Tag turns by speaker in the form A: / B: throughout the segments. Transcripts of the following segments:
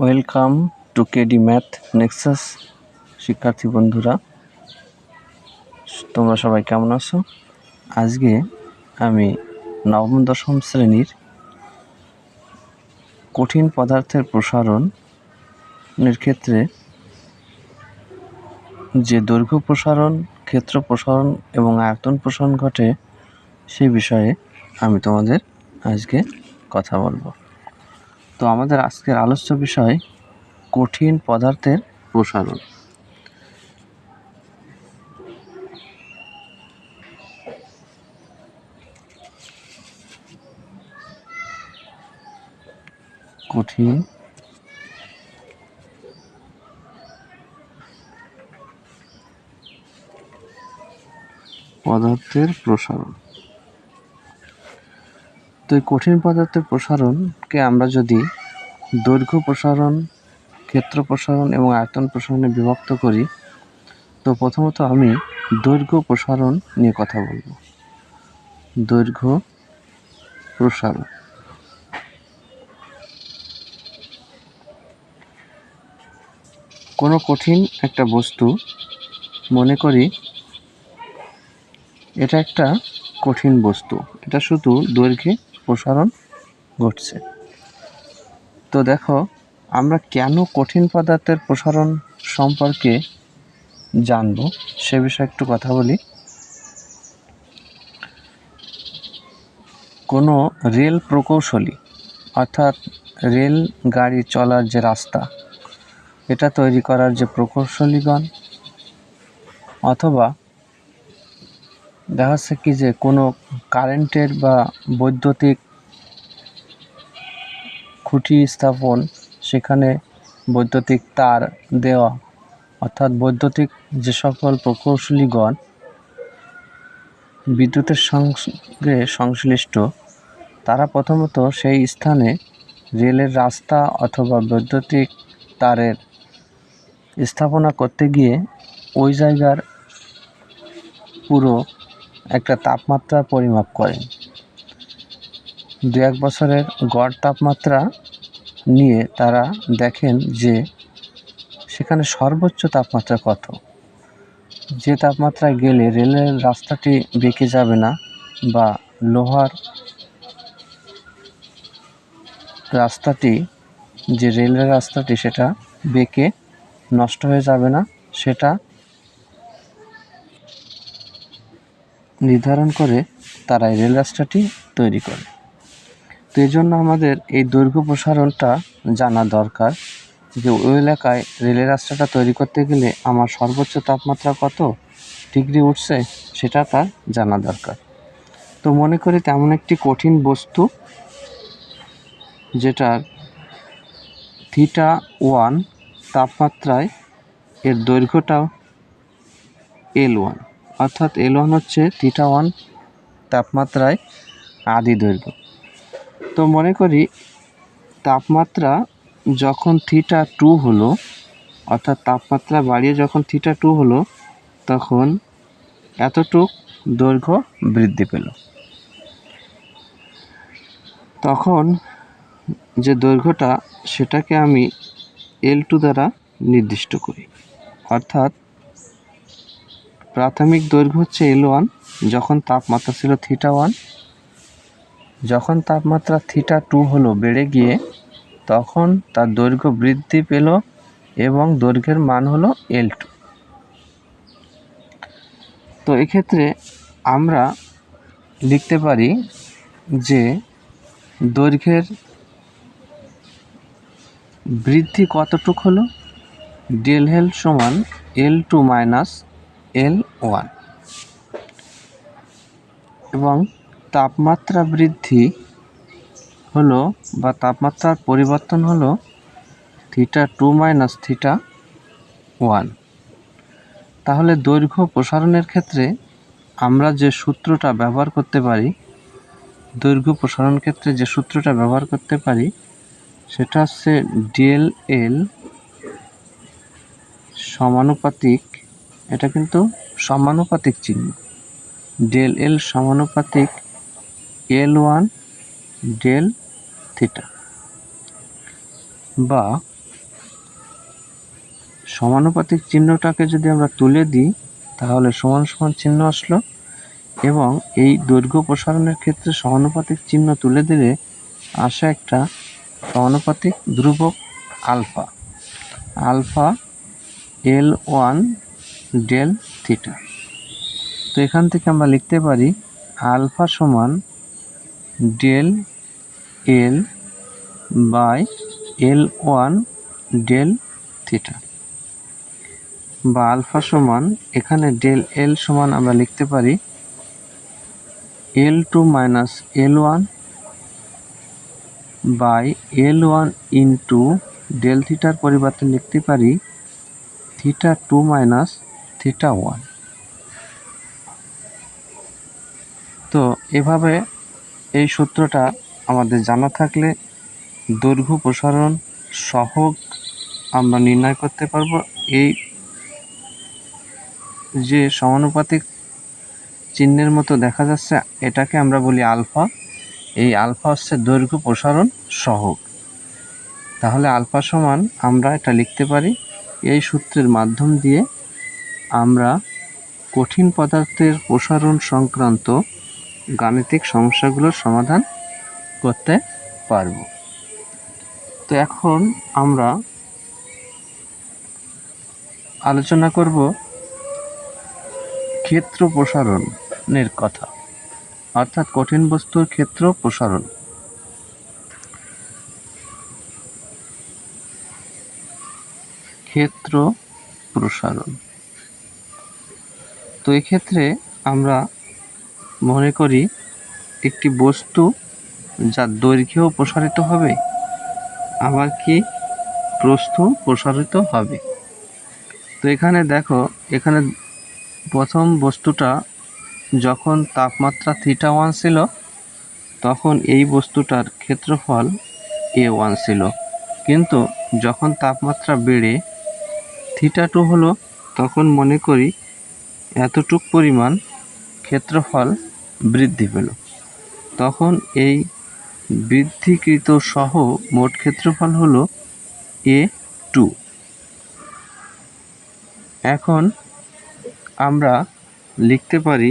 A: Welcome to KD math nexus. শিক্ষার্থী বন্ধুরা, তোমরা সবাই কেমন আছো? আজকে আমি নবম দশম শ্রেণির কঠিন পদার্থের প্রসারণের ক্ষেত্রে যে দৈর্ঘ্য প্রসারণ, ক্ষেত্র প্রসারণ এবং আয়তন প্রসারণ ঘটে সেই বিষয়ে আমি তোমাদের আজকে কথা বলব। তো আমাদের আজকের আলোচ্য বিষয় কঠিন পদার্থের প্রসারণ। কঠিন পদার্থের প্রসারণ। তো এই কঠিন পদার্থের প্রসারণকে আমরা যদি দৈর্ঘ্য প্রসারণ, ক্ষেত্র প্রসারণ এবং আয়তন প্রসারণে বিভক্ত করি, তো প্রথমত আমি দৈর্ঘ্য প্রসারণ নিয়ে কথা বলব। দৈর্ঘ্য প্রসারণ। কোনো কঠিন একটা বস্তু, মনে করি এটা একটা কঠিন বস্তু। এটা শুধু দৈর্ঘ্যে প্রসারণ ঘটছে। তো দেখো, আমরা কেন কঠিন পদার্থের প্রসারণ সম্পর্কে জানব সে বিষয়ে একটু কথা বলি। কোনো রেল প্রকৌশলী, অর্থাৎ রেল গাড়ি চলার যে রাস্তা, এটা তৈরি করার যে প্রকৌশলীগণ, অথবা দেখা যাচ্ছে কি যে কোনো কারেন্টের বা বৈদ্যুতিক খুঁটি স্থাপন সেখানে বৈদ্যুতিক তার দেওয়া, অর্থাৎ বৈদ্যুতিক যে সকল প্রকৌশলীগণ বিদ্যুতের সঙ্গে সংশ্লিষ্ট, তারা প্রথমত সেই স্থানে রেলের রাস্তা অথবা বৈদ্যুতিক তারের স্থাপনা করতে গিয়ে ওই জায়গার পুরো একটা তাপমাত্রা পরিমাপ করেন দু এক বছরের গড় তাপমাত্রা নিয়ে তারা দেখেন যে সেখানে সর্বোচ্চ তাপমাত্রা কত। যে তাপমাত্রায় গেলে রেলের রাস্তাটি বেঁকে যাবে না বা লোহার রাস্তাটি, যে রেলের রাস্তাটি সেটা বেঁকে নষ্ট হয়ে যাবে না, সেটা নির্ধারণ করে তারা এই রেল রাস্তাটি তৈরি করে। তো এই জন্য আমাদের এই দৈর্ঘ্য প্রসারণটা জানা দরকার যে ওই এলাকায় রেলের রাস্তাটা তৈরি করতে গেলে আমার সর্বোচ্চ তাপমাত্রা কত ডিগ্রি উঠছে সেটা তার জানা দরকার। তো মনে করি তেমন একটি কঠিন বস্তু যেটার থিটা ওয়ান তাপমাত্রায় এর দৈর্ঘ্যটা এল ওয়ান। অর্থাৎ এল ওয়ান হচ্ছে থিটা ওয়ান তাপমাত্রায় আদি দৈর্ঘ্য। তো মনে করি তাপমাত্রা যখন থিটা টু হলো, অর্থাৎ তাপমাত্রা বাড়িয়ে যখন থিটা টু হলো, তখন এতটুক দৈর্ঘ্য বৃদ্ধি পেল। তখন যে দৈর্ঘ্যটা সেটাকে আমি এল টু দ্বারা নির্দিষ্ট করি। অর্থাৎ প্রাথমিক দৈর্ঘ্য হচ্ছে এল ওয়ান যখন তাপমাত্রা ছিল থিটা ওয়ান যখন তাপমাত্রা থিটা টু হলো বেড়ে গিয়ে, তখন তার দৈর্ঘ্য বৃদ্ধি পেল এবং দৈর্ঘ্যের মান হলো এল টু তো এক্ষেত্রে আমরা লিখতে পারি যে দৈর্ঘ্যের বৃদ্ধি কতটুক হলো? ডেল হেল সমান L two minus L one এবং তাপমাত্রা বৃদ্ধি হলো বা তাপমাত্রার পরিবর্তন হলো theta two minus theta one তাহলে দৈর্ঘ্য প্রসারণের ক্ষেত্রে আমরা যে সূত্রটা ব্যবহার করতে পারি, দৈর্ঘ্য প্রসারণ ক্ষেত্রে যে সূত্রটা ব্যবহার করতে পারি, সেটা হচ্ছে ডেল এল সমানুপাতিক এটা কিন্তু সমানুপাতিক চিহ্ন। ডেল এল সমানুপাতিক এল ওয়ান ডেল থিটা বা সমানুপাতিক চিহ্নটাকে যদি আমরা তুলে দিই, তাহলে সমান সমান চিহ্ন আসলো এবং এই দৈর্ঘ্য প্রসারণের ক্ষেত্রে সমানুপাতিক চিহ্ন তুলে দিলে আসে একটা সমানুপাতিক ধ্রুবক alpha. Alpha L one del theta তো এখান থেকে আমরা লিখতে পারি আলফা সমান del L by L one del theta বা আলফা সমান, এখানে ডেল এল সমান আমরা লিখতে পারি L two minus L one by L one into del থিটার পরিবর্তে লিখতে পারি theta two minus theta one তো এভাবে এই সূত্রটা আমাদের জানা থাকলে দৈর্ঘ্য প্রসারণ সহগ আমরা নির্ণয় করতে পারব। এই যে সমানুপাতিক চিহ্নের মতো দেখা যাচ্ছে, এটাকে আমরা বলি আলফা। এই আলফা হচ্ছে দৈর্ঘ্য প্রসারণ সহগ। তাহলে আলফা সমান আমরা এটা লিখতে পারি। এই সূত্রের মাধ্যম দিয়ে আমরা কঠিন পদার্থের প্রসারণ সংক্রান্ত গাণিতিক সমস্যাগুলোর সমাধান করতে পারব। তো এখন আমরা আলোচনা করব ক্ষেত্র প্রসারণের কথা, অর্থাৎ কঠিন বস্তুর ক্ষেত্র প্রসারণ। ক্ষেত্র প্রসারণ। তো এক্ষেত্রে আমরা মনে করি একটি বস্তু যার দৈর্ঘ্যও প্রসারিত হবে, আবার কি প্রস্থ প্রসারিত হবে। তো এখানে দেখো, এখানে প্রথম বস্তুটা যখন তাপমাত্রা থিটা ওয়ান ছিল, তখন এই বস্তুটার ক্ষেত্রফল এ ওয়ান ছিল। কিন্তু যখন তাপমাত্রা বেড়ে থিটা টু হলো, তখন মনে করি এতটুক পরিমাণ ক্ষেত্রফল বৃদ্ধি পেল। তখন এই বৃদ্ধিকৃত সহ মোট ক্ষেত্রফল হলো এ টু। এখন আমরা লিখতে পারি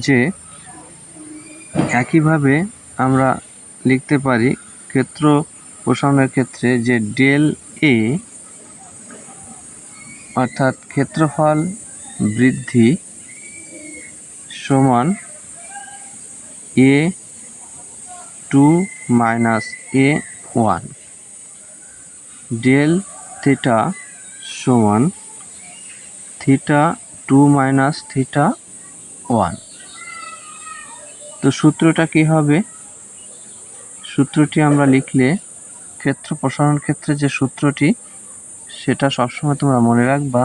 A: যে একইভাবে আমরা লিখতে পারি ক্ষেত্র প্রসারণের ক্ষেত্রে যে ডেল এ অর্থাৎ ক্ষেত্রফল বৃদ্ধি সমান A two minus A one. Del theta সমান theta two minus theta one. তো সূত্রটা কি হবে? সূত্রটি আমরা লিখলে ক্ষেত্র প্রসারণ ক্ষেত্রে যে সূত্রটি, সেটা সবসময় তোমরা মনে রাখবা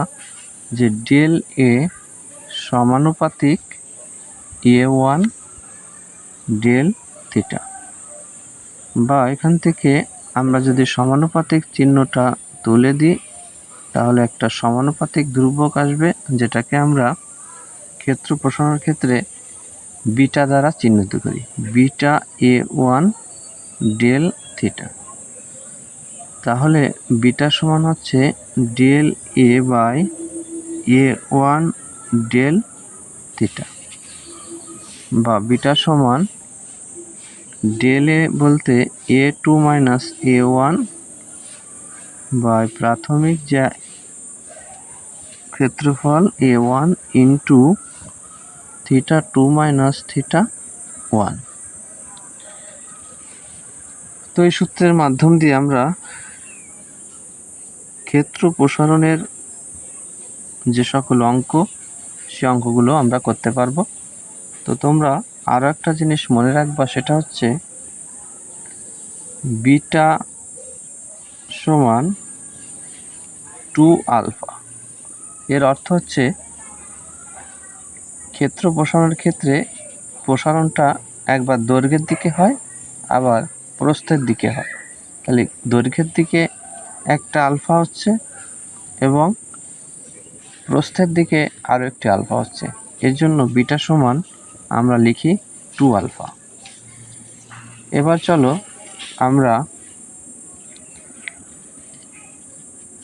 A: যে ডেল এ সমানুপাতিক এ ওয়ান ডেল থিটা। বা এখান থেকে আমরা যদি সমানুপাতিক চিহ্নটা তুলে দিই, তাহলে একটা সমানুপাতিক ধ্রুবক আসবে, যেটাকে আমরা ক্ষেত্র প্রসারণের ক্ষেত্রে বিটা দ্বারা চিহ্নিত করি। Beta A one del theta. তাহলে বিটা সমান হচ্ছে del A by A one del theta বা বিটা সমান ডেল এ বলতে A two minus A one by প্রাথমিক যা ক্ষেত্রফল A one into theta two minus theta one. তো এই সূত্রের মাধ্যম দিয়ে আমরা ক্ষেত্র প্রসারণের যে সকল অঙ্ক, সে অঙ্কগুলো আমরা করতে পারব। তো তোমরা আরও একটা জিনিস মনে রাখবা, সেটা হচ্ছে বিটা সমান টু আলফা। এর অর্থ হচ্ছে ক্ষেত্র প্রসারণের ক্ষেত্রে প্রসারণটা একবার দৈর্ঘ্যের দিকে হয়, আবার প্রস্থের দিকে হয়। তাহলে দৈর্ঘ্যের দিকে একটা আলফা হচ্ছে এবং প্রস্থের দিকে আরও একটি আলফা হচ্ছে। এর জন্য বিটা সমান আমরা লিখি টু আলফা। এবার চলো আমরা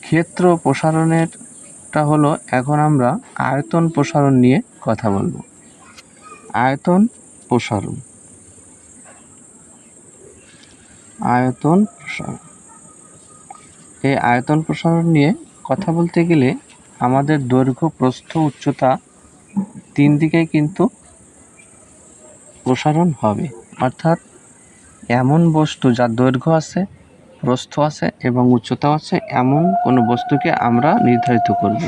A: ক্ষেত্র প্রসারণেরটা হলো, এখন আমরা আয়তন প্রসারণ নিয়ে কথা বলব। আয়তন প্রসারণ। আয়তন প্রসারণ। এই আয়তন প্রসারণ নিয়ে কথা বলতে গেলে আমাদের দৈর্ঘ্য, প্রস্থ, উচ্চতা তিন দিকে কিন্তু প্রসারণ হবে। অর্থাৎ এমন বস্তু যার দৈর্ঘ্য আছে, প্রস্থ আছে এবং উচ্চতা আছে, এমন কোনো বস্তুকে আমরা নির্ধারিত করব।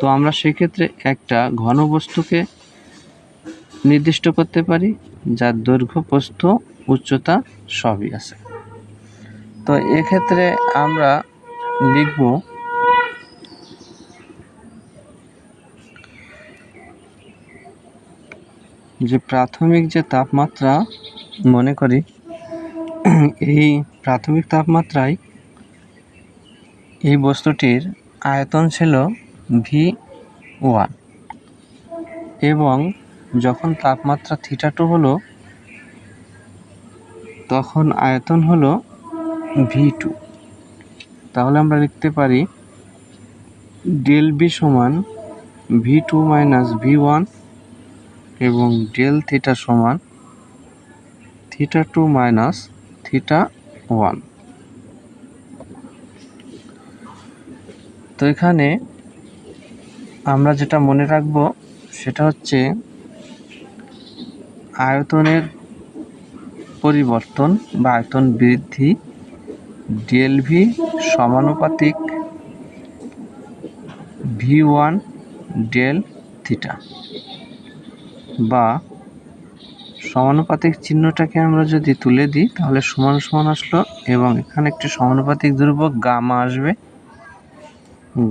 A: তো আমরা সেক্ষেত্রে একটা ঘন বস্তুকে নির্দিষ্ট করতে পারি, যার দৈর্ঘ্য, প্রস্থ, উচ্চতা সবই আছে। তো এক্ষেত্রে আমরা লিখব যে প্রাথমিক যে তাপমাত্রা, মনে করি, এই প্রাথমিক তাপমাত্রায় এই বস্তুটির আয়তন ছিল ভি ওয়ান এবং যখন তাপমাত্রা থিটা টু হলো, তখন আয়তন হলো ভি টু তাহলে আমরা লিখতে পারি ডেল বি সমান V two minus V one এবং ডেল থিটা সমান theta two minus theta one. তো এখানে আমরা যেটা মনে রাখব সেটা হচ্ছে আয়তনের পরিবর্তন বা আয়তন বৃদ্ধি ডেল ভি সমানুপাতিক ভি ওয়ান ডেল থিটা। বা সমানুপাতিক চিহ্নটাকে আমরা যদি তুলে দিই, তাহলে সমান সমান আসলো এবং এখানে একটি সমানুপাতিক ধ্রুবক গামা আসবে।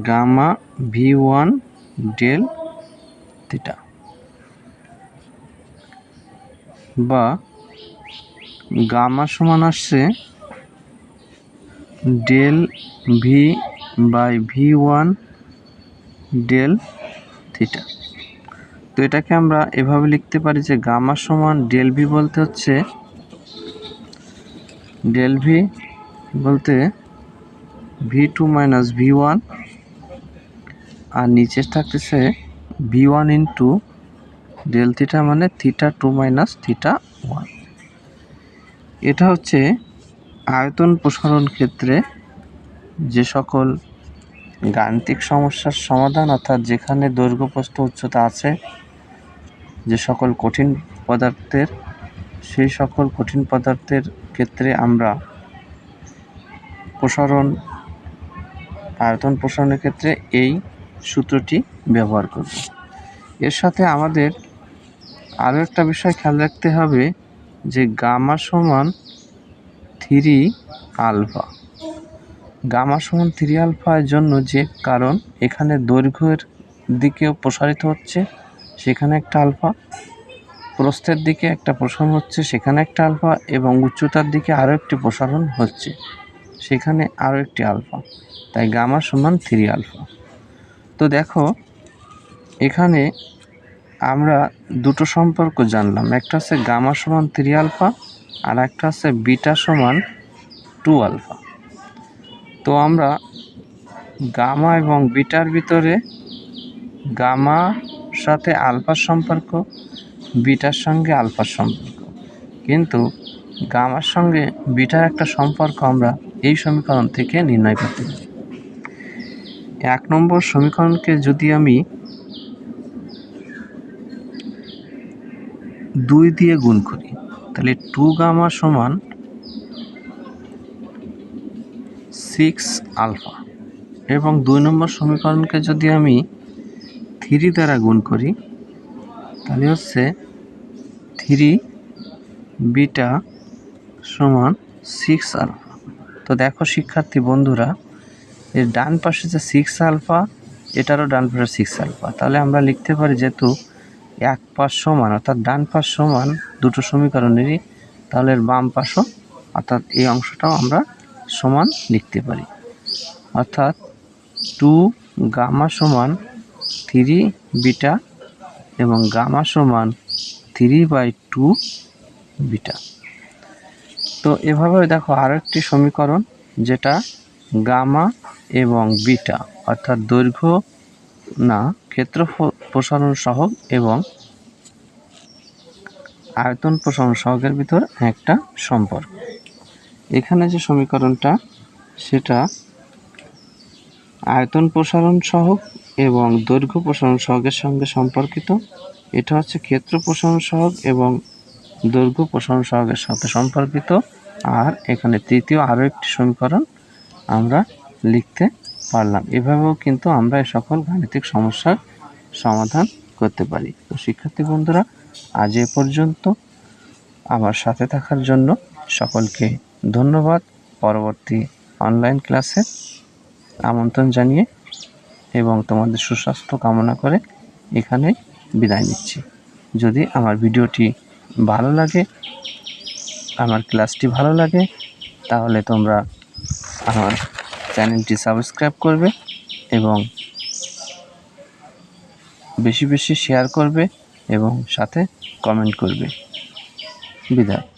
A: Gamma V one del theta. বা গামা সমান আসছে del V by V one del theta. তো এটাকে আমরা এভাবে লিখতে পারি যে গামা সমান ডেল ভি বলতে হচ্ছে ডেল ভি বলতে V two minus V one আর নিচে থাকতেছে V one into del theta মানে theta two minus theta one. এটা হচ্ছে আয়তন প্রসারণ ক্ষেত্রে যে সকল গাণিতিক সমস্যার সমাধান অর্থাৎ যেখানে দৈর্ঘ্য প্রস্থ উচ্চতা আছে যে সকল কঠিন পদার্থের, সেই সকল কঠিন পদার্থের ক্ষেত্রে আমরা প্রসারণ, আয়তন প্রসারণের ক্ষেত্রে এই সূত্রটি ব্যবহার করব। এর সাথে আমাদের আরও একটা বিষয় খেয়াল রাখতে হবে যে গামা সমান থ্রি আলফা। গামা সমান থ্রি আলফার জন্য যে কারণ এখানে দৈর্ঘ্যের দিকেও প্রসারিত হচ্ছে সেখানে একটা আলফা, প্রস্থের দিকে একটা প্রসারণ হচ্ছে, সেখানে একটা আলফা এবং উচ্চতার দিকে আরও একটি প্রসারণ হচ্ছে। সেখানে আরও একটি আলফা, তাই গামা সমান থ্রি আলফা। তো দেখো, এখানে আমরা দুটো সম্পর্ক জানলাম, একটা হচ্ছে গামা সমান থ্রি আলফা আর একটা হচ্ছে বিটা সমান টু আলফা। তো আমরা গামা এবং বিটার ভিতরে গামা সাথে আলফার সম্পর্ক, বিটার সঙ্গে আলফার সম্পর্ক। কিন্তু গামার সঙ্গে বিটার একটা সম্পর্ক আমরা এই সমীকরণ থেকে নির্ণয় করতে পারি। এক নম্বর সমীকরণকে যদি আমি দুই দিয়ে গুণ করি, তাহলে টু গামা সমান সিক্স আলফা। এবং দুই নম্বর সমীকরণকে যদি আমি থ্রি দ্বারা গুণ করি, তাহলে হচ্ছে থ্রি বিটা সমান সিক্স আলফা তো দেখো শিক্ষার্থী বন্ধুরা, এর ডান পাশে যে সিক্স আলফা এটারও ডান পাশে সিক্স আলফা তাহলে আমরা লিখতে পারি যেহেতু এক পাশ সমান, অর্থাৎ ডান পাশ সমান দুটো সমীকরণেরই, তাহলে এর বাম পাশও, অর্থাৎ এই অংশটাও আমরা সমান লিখতে পারি। অর্থাৎ টু গামা সমান থ্রি বিটা এবং গামা সমান থ্রি বাই টু বিটা। তো এভাবে দেখো আরও একটি সমীকরণ, যেটা গামা এবং বিটা, অর্থাৎ দৈর্ঘ্য না ক্ষেত্র প্রসারণ সহগ এবং আয়তন প্রসারণ সহগের ভিতর একটা সম্পর্ক। এখানে যে সমীকরণটা, সেটা আয়তন প্রসারণ সহগ এবং দৈর্ঘ্য প্রসারণ সহগের সঙ্গে সম্পর্কিত। এটা হচ্ছে ক্ষেত্র প্রসারণ সহগ এবং দৈর্ঘ্য প্রসারণ সহগের সাথে সম্পর্কিত। আর এখানে তৃতীয় আরও একটি সমীকরণ আমরা লিখতে পারলাম। এভাবেও কিন্তু আমরা এই সকল গাণিতিক সমস্যার সমাধান করতে পারি। তো শিক্ষার্থী বন্ধুরা, আজ এ পর্যন্ত। আমার সাথে থাকার জন্য সকলকে ধন্যবাদ। পরবর্তী অনলাইন ক্লাসে আমন্ত্রণ জানিয়ে এবং তোমাদের সুস্বাস্থ্য কামনা করে এখানে বিদায় নিচ্ছি। যদি আমার ভিডিওটি ভালো লাগে, আমার ক্লাসটি ভালো লাগে, তাহলে তোমরা আমার চ্যানেলটি সাবস্ক্রাইব করবে এবং বেশি বেশি শেয়ার করবে এবং সাথে কমেন্ট করবে। বিদায়।